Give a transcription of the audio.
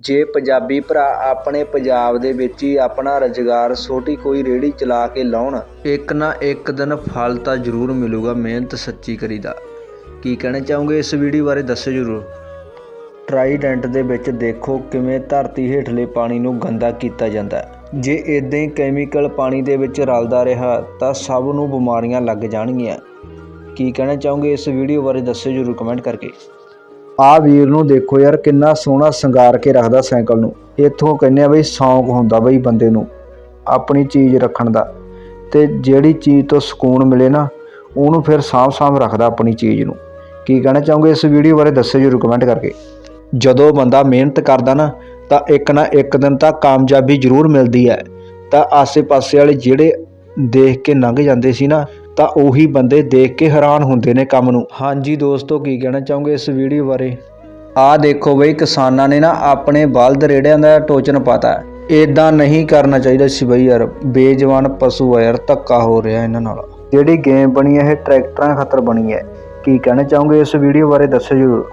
ਜੇ ਪੰਜਾਬੀ ਭਰਾ ਆਪਣੇ ਪੰਜਾਬ ਦੇ ਵਿੱਚ ਹੀ ਆਪਣਾ ਰੁਜ਼ਗਾਰ ਛੋਟੀ ਕੋਈ ਰੇਹੜੀ ਚਲਾ ਕੇ ਲਾਉਣ, ਇੱਕ ਨਾ ਇੱਕ ਦਿਨ ਫਲ ਤਾਂ ਜ਼ਰੂਰ ਮਿਲੂਗਾ, ਮਿਹਨਤ ਸੱਚੀ ਕਰੀ ਦਾ ਕੀ ਕਹਿਣਾ ਚਾਹੋਗੇ ਇਸ ਵੀਡੀਓ ਬਾਰੇ, ਦੱਸੋ ਜ਼ਰੂਰ। ਟਰਾਈਡੈਂਟ ਦੇ ਵਿੱਚ ਦੇਖੋ ਕਿਵੇਂ ਧਰਤੀ ਹੇਠਲੇ ਪਾਣੀ ਨੂੰ ਗੰਦਾ ਕੀਤਾ ਜਾਂਦਾ ਜੇ ਇਦਾਂ ਹੀ ਕੈਮੀਕਲ ਪਾਣੀ ਦੇ ਵਿੱਚ ਰਲਦਾ ਰਿਹਾ, ਤਾਂ ਸਭ ਨੂੰ ਬਿਮਾਰੀਆਂ ਲੱਗ ਜਾਣਗੀਆਂ। ਕੀ ਕਹਿਣਾ ਚਾਹੋਗੇ ਇਸ ਵੀਡੀਓ ਬਾਰੇ, ਦੱਸੋ ਜਰੂਰ ਕਮੈਂਟ ਕਰਕੇ। ਆ ਵੀਰ ਨੂੰ ਦੇਖੋ ਯਾਰ, ਕਿੰਨਾ ਸੋਹਣਾ ਸ਼ਿੰਗਾਰ ਕੇ ਰੱਖਦਾ ਸਾਈਕਲ ਨੂੰ। ਇੱਥੋਂ ਕਹਿੰਦੇ ਆ ਬਈ ਸ਼ੌਂਕ ਹੁੰਦਾ ਬਈ ਬੰਦੇ ਨੂੰ, ਆਪਣੀ ਚੀਜ਼ ਰੱਖਣ ਦਾ। ਤੇ ਜਿਹੜੀ ਚੀਜ਼ ਤੋਂ ਸਕੂਨ ਮਿਲੇ ਨਾ, ਉਹਨੂੰ ਫਿਰ ਸਾਂਭ ਸਾਂਭ ਰੱਖਦਾ ਆਪਣੀ ਚੀਜ਼ ਨੂੰ। ਕੀ ਕਹਿਣਾ ਚਾਹੋਗੇ ਇਸ ਵੀਡੀਓ ਬਾਰੇ, ਦੱਸਿਓ ਜਰੂਰ ਕਮੈਂਟ ਕਰਕੇ। ਜਦੋਂ ਬੰਦਾ ਮਿਹਨਤ ਕਰਦਾ ਨਾ, ਤਾਂ ਇੱਕ ਨਾ ਇੱਕ ਦਿਨ ਤਾਂ ਕਾਮਯਾਬੀ ਜ਼ਰੂਰ ਮਿਲਦੀ ਹੈ। ਤਾਂ ਆਸੇ-ਪਾਸੇ ਵਾਲੇ ਜਿਹੜੇ ਦੇਖ ਕੇ ਲੰਘ ਜਾਂਦੇ ਸੀ ਨਾ ਤਾਂ ਉਹੀ ਬੰਦੇ ਦੇਖ ਕੇ ਹੈਰਾਨ ਹੁੰਦੇ ਨੇ ਕੰਮ ਨੂੰ। ਹਾਂਜੀ ਦੋਸਤੋ ਕੀ ਕਹਿਣਾ ਚਾਹੋਗੇ ਇਸ ਵੀਡੀਓ ਬਾਰੇ? ਆਹ ਦੇਖੋ ਬਈ ਕਿਸਾਨਾਂ ਨੇ ਨਾ ਆਪਣੇ ਬਲਦ ਰੇੜਿਆਂ ਦਾ ਟੋਚਨ ਪਾਤਾ। ਇਦਾਂ ਨਹੀਂ ਕਰਨਾ ਚਾਹੀਦਾ ਸੀ ਬਈ ਯਾਰ। ਬੇਜਵਾਨ ਪਸ਼ੂ ਆ ਯਾਰ ਧੱਕਾ ਹੋ ਰਿਹਾ ਇਹਨਾਂ ਨਾਲ। ਜਿਹੜੀ ਗੇਮ ਬਣੀ ਹੈ ਇਹ ਟਰੈਕਟਰਾਂ ਖਾਤਰ ਬਣੀ ਹੈ ਕੀ ਕਹਿਣਾ ਚਾਹੋਗੇ ਇਸ ਵੀਡੀਓ ਬਾਰੇ ਦੱਸੋ ਜਰੂਰ।